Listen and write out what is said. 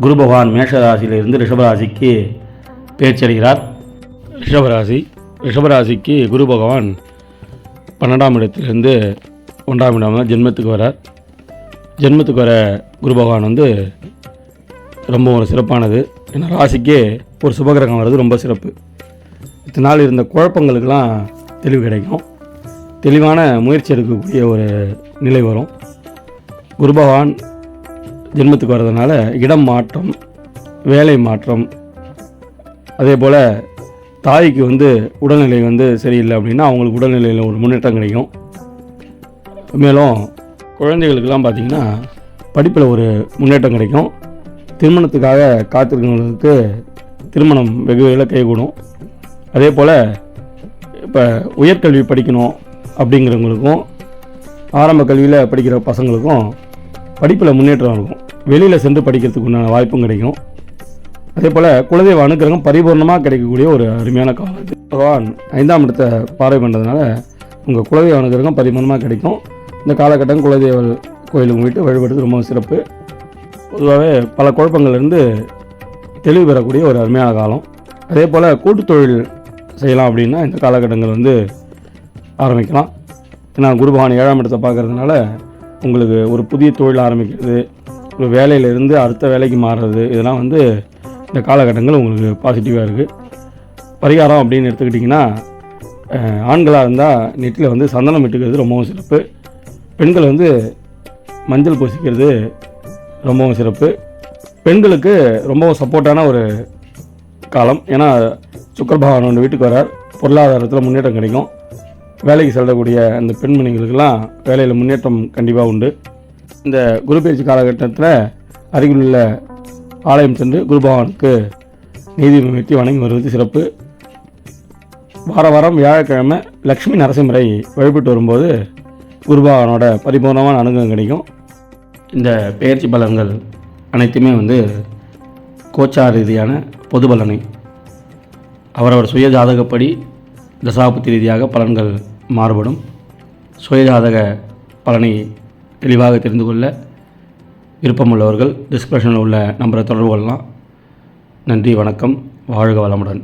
குரு பகவான் மேஷராசியிலிருந்து ரிஷபராசிக்கு பேச்சடைகிறார் ரிஷபராசி ரிஷபராசிக்கு குரு பகவான் பன்னெண்டாம் இடத்திலிருந்து ஒன்றாம் இடம் ஜென்மத்துக்கு வரார். ஜென்மத்துக்கு வர குரு பகவான் வந்து ரொம்ப ஒரு சிறப்பானது. ஏன்னா ராசிக்கே ஒரு சுபகிரகம் வர்றது ரொம்ப சிறப்பு. இத்தனை நாள் இருந்த குழப்பங்களுக்கெல்லாம் தெளிவு கிடைக்கும். தெளிவான முயற்சி எடுக்கக்கூடிய ஒரு நிலை வரும். குரு பகவான் ஜென்மத்துக்கு வர்றதுனால இடம் மாற்றம் வேலை மாற்றம் அதே போல் தாய்க்கு வந்து உடல்நிலை வந்து சரியில்லை அப்படின்னா அவங்களுக்கு உடல்நிலையில் ஒரு முன்னேற்றம் கிடைக்கும். மேலும் குழந்தைகளுக்கெல்லாம் பார்த்திங்கன்னா படிப்பில் ஒரு முன்னேற்றம் கிடைக்கும். திருமணத்துக்காக காத்திருக்கிறவங்களுக்கு திருமணம் வெகு விரைவில் கைகூடும். அதே போல் இப்போ உயர்கல்வி படிக்கணும் அப்படிங்கிறவங்களுக்கும் ஆரம்ப கல்வியில் படிக்கிற பசங்களுக்கும் படிப்பில் முன்னேற்றம் இருக்கும். வெளியில் சென்று படிக்கிறதுக்கு உண்டான வாய்ப்பும் கிடைக்கும். அதே போல் குலதெய்வ அனுக்கிரகம் பரிபூர்ணமாக கிடைக்கக்கூடிய ஒரு அருமையான காலம் இது. பகவான் ஐந்தாம் இடத்தை பார்வை பண்ணுறதுனால உங்கள் குலதெய்வ அனுக்கிரகம் பரிபூர்ணமாக கிடைக்கும். இந்த காலகட்டம் குலதெய்வ கோயிலுக்கு போயிட்டு வழிபடுறது ரொம்ப சிறப்பு. பொதுவாகவே பல குழப்பங்கள்லேருந்து தெளிவு பெறக்கூடிய ஒரு அருமையான காலம். அதே போல் கூட்டு தொழில் செய்யலாம் அப்படின்னா இந்த காலகட்டங்கள் வந்து ஆரம்பிக்கலாம். ஏன்னா குருபகவான் ஏழாம் இடத்தை பார்க்கறதுனால உங்களுக்கு ஒரு புதிய தொழில் ஆரம்பிக்கிறது ஒரு வேலையிலேருந்து அடுத்த வேலைக்கு மாறுறது இதெல்லாம் வந்து இந்த காலகட்டங்கள் உங்களுக்கு பாசிட்டிவாக இருக்குது பரிகாரம் அப்படின்னு எடுத்துக்கிட்டிங்கன்னா ஆண்களாக இருந்தால் நெட்டில் வந்து சந்தனம் இட்டுக்கிறது ரொம்பவும் சிறப்பு. பெண்கள் வந்து மஞ்சள் பூசிக்கிறது ரொம்பவும் சிறப்பு. பெண்களுக்கு ரொம்பவும் சப்போர்ட்டான ஒரு காலம். ஏன்னா சுக்கர பகவான் ஒன்று வீட்டுக்கு வரார் பொருளாதாரத்தில் முன்னேற்றம் கிடைக்கும். வேலைக்கு செல்லக்கூடிய அந்த பெண்மணிகளுக்கெல்லாம் வேலையில் முன்னேற்றம் கண்டிப்பாக உண்டு. இந்த குரு பயிற்சி காலகட்டத்தில் அருகிலுள்ள ஆலயம் சென்று குரு பகவானுக்கு நீதி வெட்டி வணங்கி வருவது சிறப்பு. வார வாரம் வியாழக்கிழமை லக்ஷ்மி நரசிம்மரை வழிபட்டு வரும்போது குருபகவானோட பரிபூர்ணமான அனுகிரகம் கிடைக்கும். இந்த பெயர்ச்சி பலன்கள் அனைத்துமே வந்து கோச்சார் ரீதியான பொது பலனை. அவரவர் சுய ஜாதகப்படி தசாபுத்தி ரீதியாக பலன்கள் மாறுபடும். சுயஜாதக பலனை தெளிவாக தெரிந்து கொள்ள விருப்பமுள்ளவர்கள் டிஸ்கிரிப்ஷனில் உள்ள நம்பரை தொடர்பு கொள்ளலாம். நன்றி வணக்கம். வாழ்க வளமுடன்.